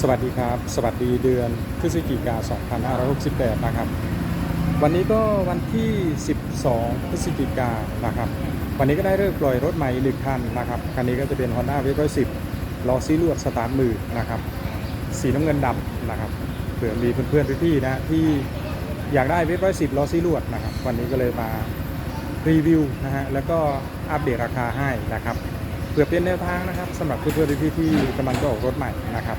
สวัสดีครับ สวัสดีเดือนพฤศจิกา 2568 นะครับ วันนี้ก็วันที่ 12 พฤศจิกานะครับ วันนี้ก็ได้เริ่มปล่อยรถใหม่อีกหนึ่งคันนะครับ คันนี้ก็จะเป็น Honda w a v 110ล้อซีลวดสตาร์ทมือนะครับ สีน้ำเงินดำนะครับ เผื่อมีเพื่อนๆพี่ๆนะที่อยากได้เวฟร้อยสิบล้อซีลวดนะครับ วันนี้ก็เลยมารีวิวนะฮะ แล้วก็อัปเดตราคาให้นะครับเพื่อเป็นแนวทางนะครับสำหรับเพื่อนๆพี่ๆที่กำลังจะออกรถใหม่นะครับ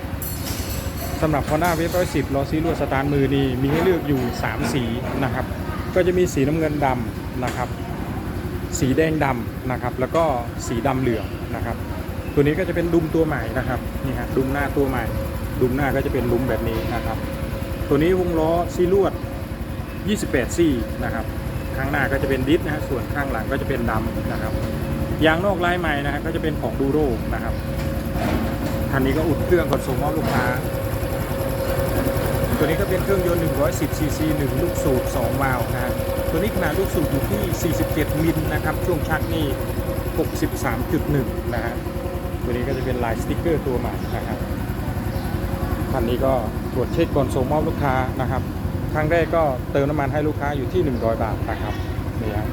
สำหรับ Honda w a v 110ล้อซีลวดสตาร์มือนี่มีให้เลือกอยู่ 3 สีนะครับ ก็จะมีสีน้ำเงินดำนะครับ สีแดงดำนะครับ แล้วก็สีดำเหลืองนะครับ ตัวนี้ก็จะเป็นดุมตัวใหม่นะครับนี่ฮะดุมหน้าตัวใหม่ ดุมหน้าก็จะเป็นลุมแบบนี้นะครับ ตัวนี้วงล้อซีลวด 28 ซี่นะครับข้างหน้าก็จะเป็นดิสนะฮะส่วนข้างหลังก็จะเป็นดำนะครับยางนอกลายใหม่นะฮะก็จะเป็นของดูโรนะครับคันนี้ก็อุดเครื่องกดส่งมอบลูกค้า ตัวนี้ก็เป็นเครื่องยนต์ 110 ซีซี 1 ลูกสูบ 2 วาล์วนะฮะ ตัวนี้ขนาดลูกสูบอยู่ที่ 47 มิลนะครับ ช่วงชักนี่ 63.1 นะฮะ ตัวนี้ก็จะเป็นลายสติ๊กเกอร์ตัวใหม่นะครับ คันนี้ก็ตรวจเช็คก่อนส่งมอบลูกค้านะครับ ครั้งแรกก็เติมน้ำมันให้ลูกค้าอยู่ที่ 100 บาทนะครับนี่ฮะ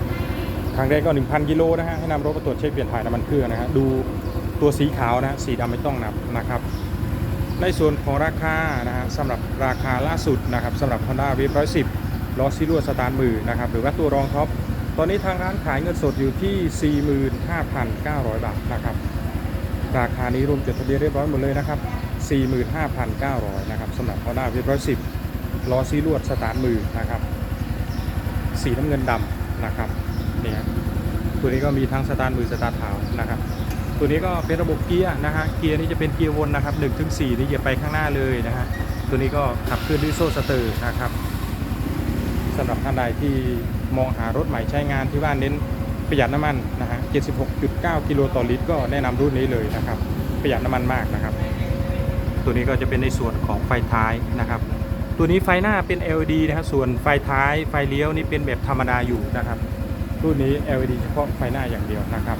ครั้งแรกก็ 1,000 กิโลนะฮะ ให้นำรถมาตรวจเช็คเปลี่ยนถ่ายน้ำมันเครื่องนะฮะ ดูตัวสีขาวนะ สีดำไม่ต้องนับนะครับ ในส่วนของราคานะฮะสำหรับราคาล่าสุดนะครับสำหรับ Honda w a v 110ล้อซิลวสตาร์มือนะครับหรือว่าตัวรองท็อปตอนนี้ทางร้านขายเงินสดอยู่ที่ 45,900 บาทนะครับราคานี้รวมจดทะเบียนเรียบร้อยหมดเลยนะครับ 45,900นะครับสำหรับ Honda w a v 110ล้อซีลวดสตาร์มือนะครับสีน้ำเงินดำนะครับนี่ครับตัวนี้ก็มีทั้งสตาร์มือสตาร์เท้านะครับ ตัวนี้ก็เป็นระบบเกียร์นะฮะเกียร์นี้จะเป็นเกียร์วนนะครับ1ถึง4นี่เหยียบไปข้างหน้าเลยนะฮะตัวนี้ก็ขับเคลื่อนด้วยโซ่สเตอร์นะครับสำหรับท่านใดที่มองหารถใหม่ใช้งานที่ว่าเน้นประหยัดน้ำมันนะฮะ76.9 กิโลต่อลิตร ก็แนะนำรุ่นนี้เลยนะครับ ประหยัดน้ำมันมากนะครับ ตัวนี้ก็จะเป็นในส่วนของไฟท้ายนะครับ ตัวนี้ไฟหน้าเป็น LED นะครับส่วนไฟท้ายไฟเลี้ยวนี่เป็นแบบธรรมดาอยู่นะครับ รุ่นนี้ LED เฉพาะไฟหน้าอย่างเดียวนะครับ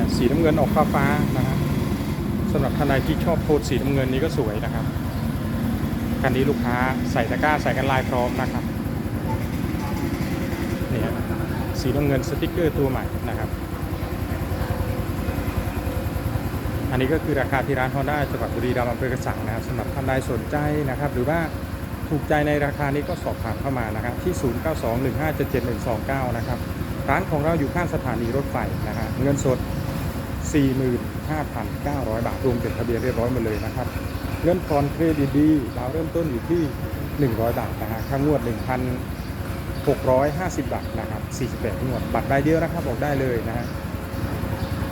เนี่ยสีน้ำเงินออกฟ้าฟ้านะฮะสำหรับท่านใดที่ชอบโทนสีน้ำเงินนี้ก็สวยนะครับคันนี้ลูกค้าใส่ตะกร้าใส่กันลายพร้อมนะครับนี่ฮะสีน้ำเงินสติกเกอร์ตัวใหม่นะครับ อันนี้ก็คือราคาที่ร้าน Honda จังหวัดบุรีรัมย์อำเภอกระสังนะครับสำหรับท่านใดสนใจนะครับ หรือว่าถูกใจในราคานี้ก็สอบถามเข้ามานะครับ ที่ 0921577129 นะครับ ร้านของเราอยู่ข้างสถานีรถไฟนะฮะเงินสด 45,900 บาท รวมเป็นทะเบียนเรียบร้อยหมดเลยนะครับเงินผ่อนเครดิตดีดาวเริ่มต้นอยู่ที่ 100 บาทนะฮะค่างวด 1,650 บาทนะครับ48งวด บัตรใบเดียวนะครับบอกได้เลยนะฮะ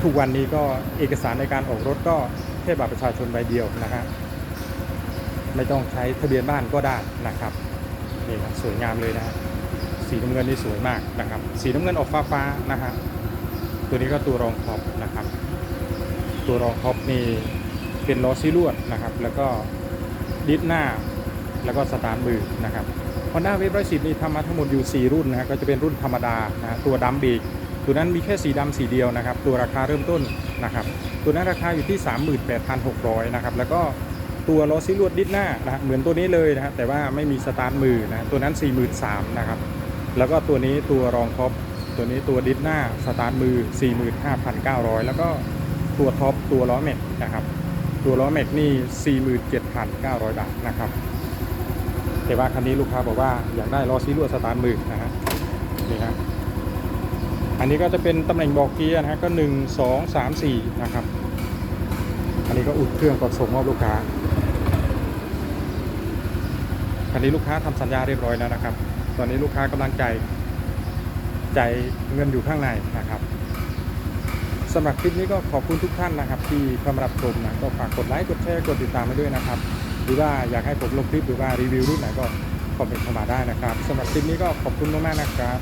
ทุกวันนี้ก็เอกสารในการออกรถก็แค่บัตรประชาชนใบเดียวนะฮะไม่ต้องใช้ทะเบียนบ้านก็ได้นะครับนี่ครับสวยงามเลยนะฮะสีน้ำเงินนี่สวยมากนะครับ สีน้ำเงินออกฟ้าฟ้าๆนะฮะ ตัวนี้ก็ตัวรองท็อปนะครับ ตัวรองท็อปนี่เป็นล้อซีลวดนะครับ แล้วก็ดิสหน้า แล้วก็สตาร์ทมือนะครับ Honda w a v 110นี่ทำมาทั้งหมดอยู่ 4 รุ่นนะฮะก็จะเป็นรุ่นธรรมดานะตัวดำเบรกตัวนั้นมีแค่สีดำสีเดียวนะครับ ตัวราคาเริ่มต้นนะครับ ตัวนั้นราคาอยู่ที่ 38,600นะครับ แล้วก็ตัวล้อซีลวดดิสหน้านะฮะเหมือนตัวนี้เลยนะฮะแต่ว่าไม่มีสตาร์ทมือนะตัวนั้น 43,000นะครับ แล้วก็ตัวนี้ตัวรองท็อป ตัวนี้ตัวดิสหน้าสตาร์ทมือ 45,900 แล้วก็ตัวท็อปตัวล้อแม็กนะครับ ตัวล้อแม็กนี่ 47,900 บาทนะครับ แต่ว่าคันนี้ลูกค้าบอกว่าอยากได้ล้อซีลวดสตาร์ทมือนะฮะนี่ฮะอันนี้ก็จะเป็นตำแหน่งบอกเกียร์นะฮะก็ 1 2 3 4 นะครับ อันนี้ก็อุดเครื่องก่อนส่งมอบลูกค้าคันนี้ลูกค้าทำสัญญาเรียบร้อยแล้วนะครับ ตอนนี้ลูกค้ากำลังจ่าย จเงินอยู่ข้างในนะครับสำหรับคลิปนี้ก็ขอบคุณทุกท่านนะครับ ที่เข้ามารับชมนะก็ฝากกดไลค์กดแชร์กดติดตามไปด้วยนะครับ หรือว่าอยากให้ผมลงคลิปหรือว่ารีวิวรุ่นไหนก็คอมเมนต์เข้ามาได้นะครับสำหรับคลิปนี้ก็ขอบคุณมากๆนะครับ